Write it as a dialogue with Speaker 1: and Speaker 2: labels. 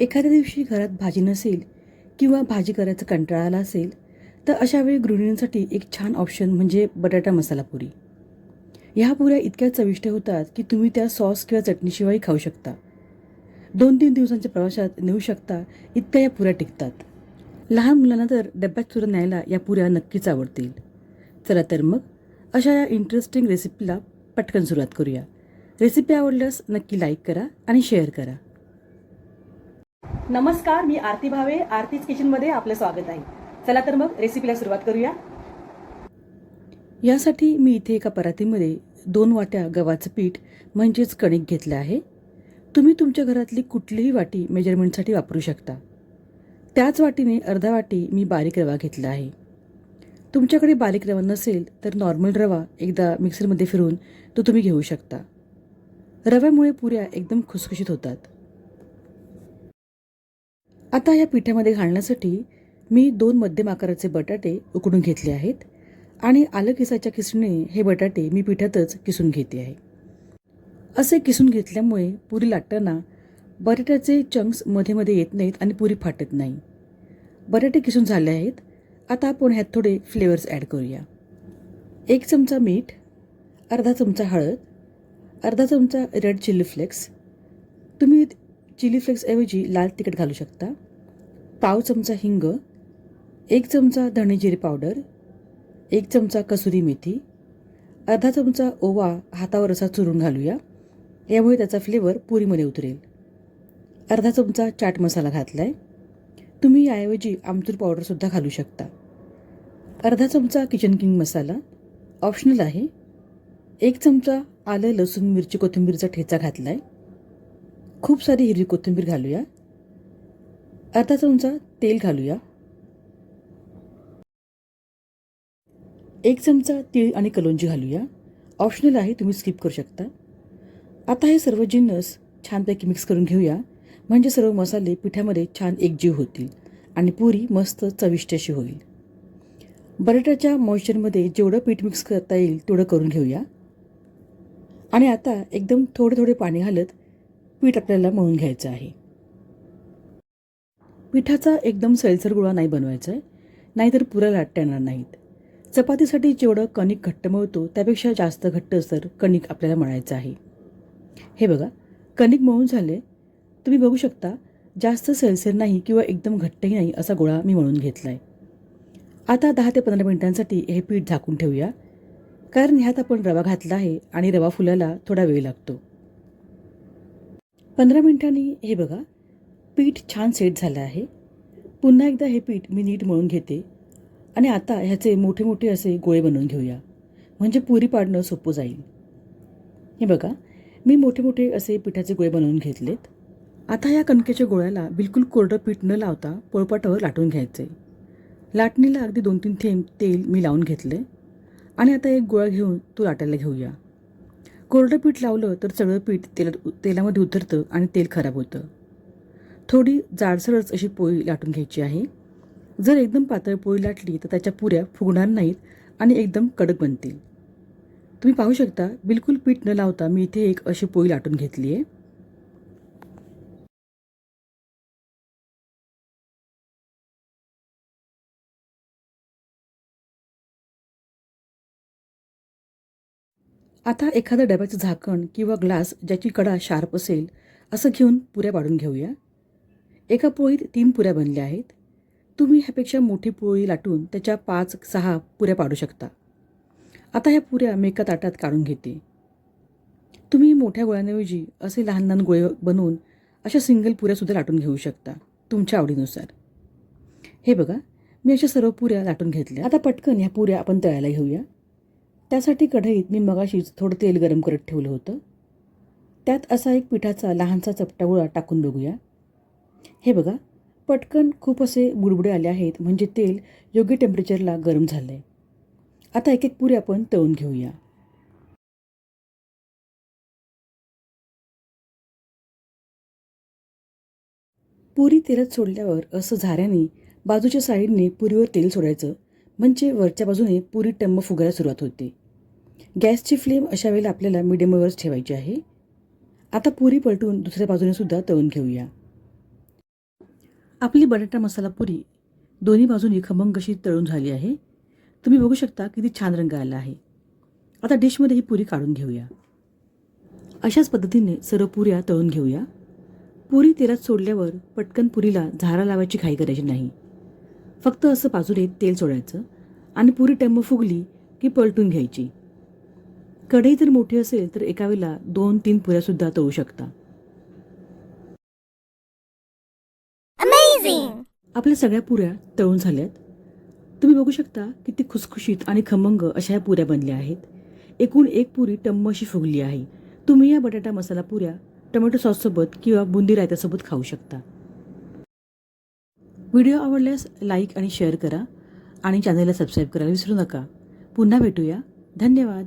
Speaker 1: एखाद्या दिवशी घरात भाजी नसेल किंवा भाजी करायचं कंटाळा आला असेल तर अशा वेळी गृहिणींसाठी एक छान ऑप्शन म्हणजे बटाटा मसाला पुरी. ह्या पुऱ्या इतक्या चविष्ट होतात की तुम्ही त्या सॉस किंवा चटणीशिवाय खाऊ शकता. दोन तीन दिवसांच्या प्रवासात नेऊ शकता इतक्या या पुऱ्या टिकतात. लहान मुलांना तर डब्यात सुद्धा न्यायला या पुऱ्या नक्कीच आवडतील. चला तर मग अशा या इंटरेस्टिंग रेसिपीला पटकन सुरुवात करूया. रेसिपी आवडल्यास नक्की लाईक करा आणि शेअर करा. नमस्कार मी आरती भावे आरतीज किचनमध्ये आपलं स्वागत आहे. चला तर मग रेसिपीला सुरुवात करूया. यासाठी मी इथे एका परातीमध्ये दोन वाट्या गव्हाचं पीठ म्हणजेच कणिक घेतलं आहे. तुम्ही तुमच्या घरातली कुठलीही वाटी मेजरमेंटसाठी वापरू शकता. त्याच वाटीने अर्धा वाटी मी बारीक रवा घेतला आहे. तुमच्याकडे बारीक रवा नसेल तर नॉर्मल रवा एकदा मिक्सरमध्ये फिरून तो तुम्ही घेऊ शकता. रव्यामुळे पुऱ्या एकदम खुसखुशीत होतात. आता या पिठामध्ये घालण्यासाठी मी दोन मध्यम आकाराचे बटाटे उकडून घेतले आहेत आणि आलं किसाच्या किसणीने हे बटाटे मी पिठातच किसून घेते आहे. असे किसून घेतल्यामुळे पुरी लाटताना बटाट्याचे चंक्समध्ये मध्ये येत नाहीत आणि पुरी फाटत नाही. बटाटे किसून झाले आहेत. आता आपण ह्यात थोडे फ्लेवर्स ॲड करूया. एक चमचा मीठ अर्धा चमचा हळद अर्धा चमचा रेड चिली फ्लेक्स तुम्ही चिली फ्लेक्सऐवजी लाल तिखट घालू शकता. पाव चमचा हिंग एक चमचा धणेजिरे पावडर एक चमचा कसुरी मेथी अर्धा चमचा ओवा हातावर असा चुरून घालूया. यामुळे त्याचा फ्लेवर पुरीमध्ये उतरेल. अर्धा चमचा चाट मसाला घातला आहे तुम्ही याऐवजी आमचूर पावडरसुद्धा घालू शकता. अर्धा चमचा किचन किंग मसाला ऑप्शनल आहे. एक चमचा आलं लसूण मिरची कोथिंबीरचा ठेचा घातला आहे खूप सारी हिरवी कोथिंबीर घालूया. अर्धा चमचा तेल घालूया. एक चमचा तीळ आणि कलोंजी घालूया. ऑप्शनल आहे तुम्ही स्किप करू शकता. आता हे सर्व जिन्नस छानपैकी मिक्स करून घेऊया. म्हणजे सर्व मसाले पिठामध्ये छान एकजीव होतील आणि पुरी मस्त चविष्ट अशी होईल. बटाट्याच्या मॉइश्चरमध्ये जेवढं पीठ मिक्स करता येईल तेवढं करून घेऊया. आणि आता एकदम थोडे थोडे पाणी घालत पीठ आपल्याला मळून घ्यायचं आहे. पिठाचा एकदम सैलसर गुळा नाही बनवायचा आहे नाहीतर पुरं लाटता येणार नाहीत. चपातीसाठी जेवढं कणिक घट्ट मळतो त्यापेक्षा जास्त घट्ट सर कणिक आपल्याला मळायचं आहे. हे बघा कणिक मळून झाले. तुम्ही बघू शकता जास्त सैलसर नाही किंवा एकदम घट्टही नाही असा गोळा मी मळून घेतला आहे आता दहा ते पंधरा मिनिटांसाठी हे पीठ झाकून ठेवूया. कारण ह्यात आपण रवा घातला आहे आणि रवा फुलायला थोडा वेळ लागतो. पंधरा मिनिटांनी हे बघा पीठ छान सेट झालं आहे. पुन्हा एकदा हे पीठ मी नीट मळून घेते. आणि आता ह्याचे मोठे मोठे असे गोळे बनवून घेऊया. म्हणजे पुरी पाडणं सोपं जाईल. हे बघा मी मोठे मोठे असे पिठाचे गोळे बनवून घेतलेत. आता या कणकेच्या गोळ्याला बिलकुल कोरडं पीठ न लावता पोळपाटावर लाटून घ्यायचे. लाटणीला अगदी दोन तीन थेंब तेल मी लावून घेतले. आणि आता एक गोळा घेऊन तो लाटायला घेऊया. कोरडं पीठ लावलं तर सगळं पीठ तेला तेलामध्ये उतरतं आणि तेल खराब होतं. थोडी जाडसरच अशी पोळी लाटून घ्यायची आहे. जर एकदम पातळ पोळी लाटली तर त्याच्या पुऱ्या फुगणार नाहीत आणि एकदम कडक बनतील. तुम्ही पाहू शकता बिलकुल पीठ न लावता मी इथे एक अशी पोळी लाटून घेतली आहे. आता एखादं डब्याचं झाकण किंवा ग्लास ज्याची कडा शार्प असेल असं घेऊन पुऱ्या पाडून घेऊया. एका पोळीत तीन पुऱ्या बनल्या आहेत. तुम्ही ह्यापेक्षा मोठी पोळी लाटून त्याच्या पाच सहा पुऱ्या पाडू शकता. आता ह्या पुऱ्या मी एका ताटात काढून घेते. तुम्ही मोठ्या गोळ्यांऐवजी असे लहान लहान गोळे बनवून अशा सिंगल पुऱ्यासुद्धा लाटून घेऊ शकता तुमच्या आवडीनुसार. हे बघा मी अशा सर्व पुऱ्या लाटून घेतल्या. आता पटकन ह्या पुऱ्या आपण तळायला घेऊया. त्यासाठी कढईत मी मगाशीच थोडं तेल गरम करत ठेवलं होतं. त्यात असा एक पिठाचा लहानसा चपटा गोळा टाकून बघूया. हे बघा पटकन खूप असे बुडबुडे आले आहेत म्हणजे तेल योग्य टेम्परेचरला गरम झालं आहे आता एक एक पुरी आपण तळून घेऊया. पुरी तेलात सोडल्यावर असं झाऱ्याने बाजूच्या साईडने पुरीवर तेल सोडायचं म्हणजे वरच्या बाजूने पुरी टम्म फुगायला सुरुवात होते. गॅसची फ्लेम अशा वेळेला आपल्याला मिडियमवरच ठेवायची आहे. आता पुरी पलटून दुसऱ्या बाजूने सुद्धा तळून घेऊया. आपली बटाटा मसाला पुरी दोन्ही बाजूनी खमंग अशी तळून झाली आहे. तुम्ही बघू शकता किती छान रंग आला आहे. आता डिशमध्ये ही पुरी काढून घेऊया. अशाच पद्धतीने सर्व पुऱ्या तळून घेऊया. पुरी तेलात सोडल्यावर पटकन पुरीला झारा लावायची घाई करायची नाही. फक्त असं बाजूने तेल सोडायचं आणि पुरी टम्म फुगली की पलटून घ्यायची. कढई जर मोठी असेल तर एका वेळेला दोन तीन पुऱ्यासुद्धा तळू शकता. आपल्या सगळ्या पुऱ्या तळून झाल्यात. तुम्ही बघू शकता किती खुसखुशीत आणि खमंग अशा या पुऱ्या बनल्या आहेत. एकूण एक पुरी टम्म अशी फुगली आहे. तुम्ही या बटाटा मसाला पुऱ्या टोमॅटो सॉससोबत किंवा बुंदी रायत्यासोबत खाऊ शकता. व्हिडिओ आवडल्यास लाईक आणि शेअर करा आणि चॅनलला सबस्क्राईब करायला विसरू नका. पुन्हा भेटूया. धन्यवाद.